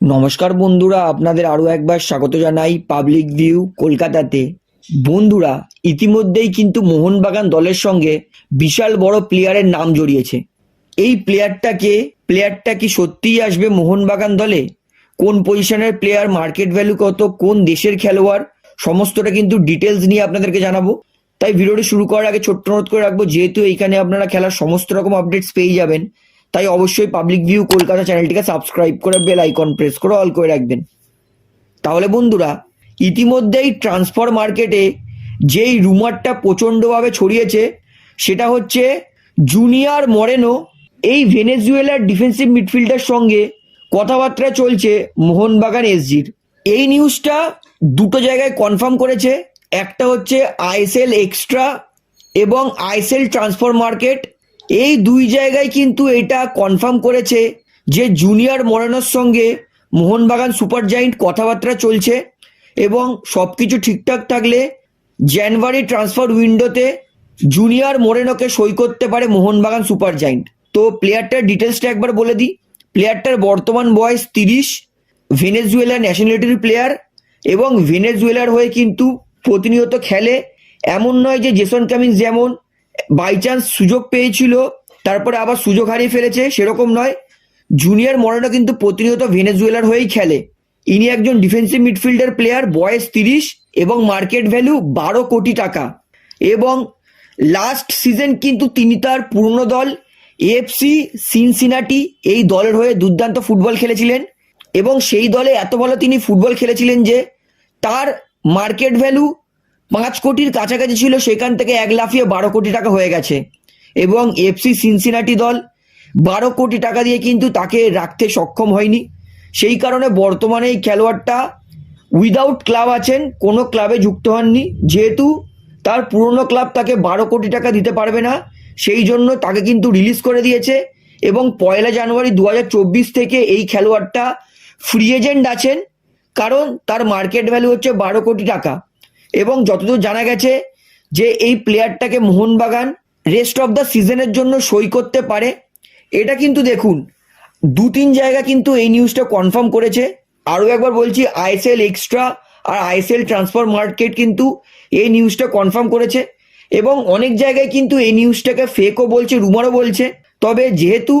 নমস্কার বন্ধুরা, আপনাদের আরও একবার স্বাগত জানাই পাবলিক ভিউ কলকাতাতে। বন্ধুরা, ইতিমধ্যেই কিন্তু মোহনবাগান দলের সঙ্গে বিশাল বড় প্লেয়ারের নাম জড়িয়েছে। এই প্লেয়ারটাকে প্লেয়ারটা কি সত্যিই আসবে মোহনবাগান দলে? কোন পজিশনের প্লেয়ার মার্কেট ভ্যালু কত, কোন দেশের খেলোয়াড়, সমস্তটা কিন্তু ডিটেলস নিয়ে আপনাদেরকে জানাব। তাই ভিডিওটি শুরু করার আগে ছোট্ট নোট করে রাখব, যেহেতু এইখানে আপনারা খেলার সমস্ত রকম আপডেটস পেয়ে যাবেন তাই অবশ্যই পাবলিক ভিউ কলকাতা চ্যানেলটিকে সাবস্ক্রাইব করে বেল আইকন প্রেস করে অল করে রাখবেন। তাহলে বন্ধুরা, ইতিমধ্যেই ট্রান্সফার মার্কেটে যেই রুমারটা প্রচণ্ডভাবে ছড়িয়েছে, সেটা হচ্ছে জুনিয়র মরেনো এই ভেনেজুয়েলার ডিফেন্সিভ মিডফিল্ডের সঙ্গে কথাবার্তা চলছে মোহনবাগান এসজির এই নিউজটা দুটো জায়গায় কনফার্ম করেছে, একটা হচ্ছে আইএসএল এক্সট্রা এবং আইএসএল ট্রান্সফার মার্কেট এই দুই জায়গায় কিন্তু এটা কনফার্ম করেছে যে জুনিয়র মরেনোর সঙ্গে মোহনবাগান সুপার জায়েন্ট কথাবার্তা চলছে এবং সব কিছু ঠিকঠাক থাকলে জানুয়ারি ট্রান্সফার উইন্ডোতে জুনিয়র মোরেনোকে সই করতে পারে মোহনবাগান সুপার জায়েন্ট তো প্লেয়ারটার ডিটেলসটা একবার বলে দিই। প্লেয়ারটার বর্তমান বয়স তিরিশ ভেনেজুয়েলা ন্যাশনালিটির প্লেয়ার এবং ভেনেজুয়েলার হয়ে কিন্তু প্রতিনিয়ত খেলে। এমন নয় যে জেসন কামিংস যেমন বাই চান্স সুযোগ পেয়েছিল, তারপরে আবার সুযোগ হারিয়ে ফেলেছে, সেরকম নয়। জুনিয়র মরেনো কিন্তু প্রতিনিয়ত ভেনেজুয়েলার হয়েই খেলে। ইনি একজন ডিফেন্সিভ মিডফিল্ডার প্লেয়ার বয়স তিরিশ এবং মার্কেট ভ্যালু বারো কোটি টাকা। এবং লাস্ট সিজন কিন্তু তিনি তার পুরনো দল এফসি সিনসিনাটি এই দলের হয়ে দুর্দান্ত ফুটবল খেলেছিলেন। এবং সেই দলে এত ভালো তিনি ফুটবল খেলেছিলেন যে, তার মার্কেট ভ্যালু পাঁচ কোটির কাছাকাছি ছিল সেখান থেকে এক লাফিয়ে বারো কোটি টাকা হয়ে গেছে। এবং এফসি সিনসিনাটি দল বারো কোটি টাকা দিয়ে কিন্তু তাকে রাখতে সক্ষম হয়নি। সেই কারণে বর্তমানে এই খেলোয়াড়টা উইদাউট ক্লাব আছেন, কোনো ক্লাবে যুক্ত হননি। যেহেতু তার পুরনো ক্লাব তাকে বারো কোটি টাকা দিতে পারবে না, সেই জন্য তাকে কিন্তু রিলিজ করে দিয়েছে। এবং পয়লা জানুয়ারি দু হাজার চব্বিশ থেকে এই খেলোয়াড়টা ফ্রি এজেন্ট আছেন, কারণ তার মার্কেট ভ্যালু হচ্ছে বারো কোটি টাকা। এবং যতদূর জানা গেছে যে এই প্লেয়ারটাকে মোহনবাগান রেস্ট অফ দ্য সিজনের জন্য সই করতে পারে, এটা কিন্তু দেখুন দু তিন জায়গা কিন্তু এই নিউজটা কনফার্ম করেছে। আরও একবার বলছি আইএসএল এক্সট্রা আর আইএসএল ট্রান্সফার মার্কেট কিন্তু এই নিউজটা কনফার্ম করেছে এবং অনেক জায়গায় কিন্তু এই নিউজটাকে ফেকও বলছে রুমারও বলছে। তবে যেহেতু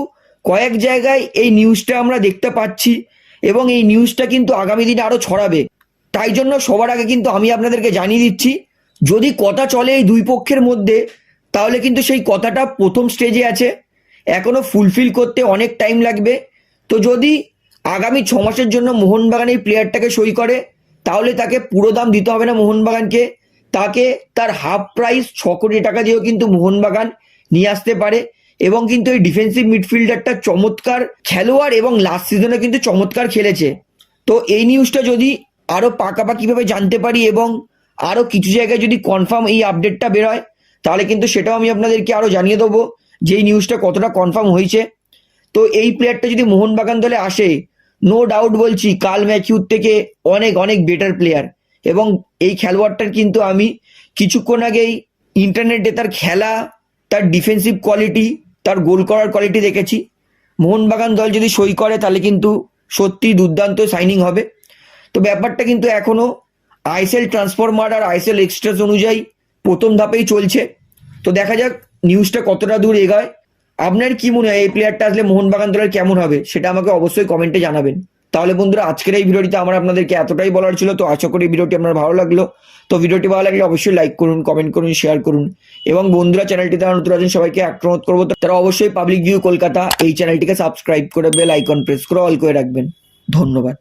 কয়েক জায়গায় এই নিউজটা আমরা দেখতে পাচ্ছি এবং এই নিউজটা কিন্তু আগামী দিনে আরও ছড়াবে তাই জন্য সবার আগে কিন্তু আমি আপনাদেরকে জানিয়ে দিচ্ছি, যদি কথা চলে এই দুই পক্ষের মধ্যে, তাহলে কিন্তু সেই কথাটা প্রথম স্টেজে আছে। এখনও ফুলফিল করতে অনেক টাইম লাগবে। তো যদি আগামী ছ মাসের জন্য মোহনবাগান এই প্লেয়ারটাকে সই করে, তাহলে তাকে পুরো দাম দিতে হবে না মোহনবাগানকে। তাকে তার হাফ প্রাইস ছ কোটি টাকা দিয়েও কিন্তু মোহনবাগান নিয়ে আসতে পারে এবং কিন্তু এই ডিফেন্সিভ মিডফিল্ডারটা চমৎকার খেলোয়াড় এবং লাস্ট সিজনে কিন্তু চমৎকার খেলেছে। তো এই নিউজটা যদি আরও পাকাপাকিভাবে জানতে পারি এবং আরও কিছু জায়গায় যদি কনফার্ম এই আপডেটটা বেরোয়, তাহলে কিন্তু সেটাও আমি আপনাদেরকে আরও জানিয়ে দেবো যে এই নিউজটা কতটা কনফার্ম হয়েছে। তো এই প্লেয়ারটা যদি মোহনবাগান দলে আসে নো ডাউট বলছি কাল ম্যাচিউর থেকে অনেক অনেক বেটার প্লেয়ার এবং এই খেলোয়াড়টার কিন্তু আমি কিছুক্ষণ আগেই ইন্টারনেটে তার খেলা, তার ডিফেন্সিভ কোয়ালিটি তার গোল করার কোয়ালিটি দেখেছি। মোহনবাগান দল যদি সই করে, তাহলে কিন্তু সত্যি দুর্দান্ত সাইনিং হবে। তো ব্যাপারটা কিন্তু এখনও আইএসএল ট্রান্সফরমার আর আইসেল এক্সট্রাস অনুযায়ী প্রথম ধাপেই চলছে। তো দেখা যাক নিউজটা কতটা দূর এগোয়। আপনার কি মনে হয় এই প্লেয়ারটা আসলে মোহনবাগান দলের কেমন হবে, সেটা আমাকে অবশ্যই কমেন্টে জানাবেন। তাহলে বন্ধুরা, আজকের এই ভিডিওটিতে আমার আপনাদেরকে এতটাই বলার ছিল, তো আশা করি ভিডিওটি আপনার ভালো লাগল। তো ভিডিওটি ভালো লাগলে অবশ্যই লাইক করুন কমেন্ট করুন শেয়ার করুন। এবং বন্ধুরা চ্যানেলটিতে আমার নতুন আছেন, সবাইকে আক্রমণ করব। তারা অবশ্যই পাবলিক ভিউ কলকাতা, এই চ্যানেলটিকে সাবস্ক্রাইব করে বেল আইকন প্রেস করে অল করে রাখবেন। ধন্যবাদ।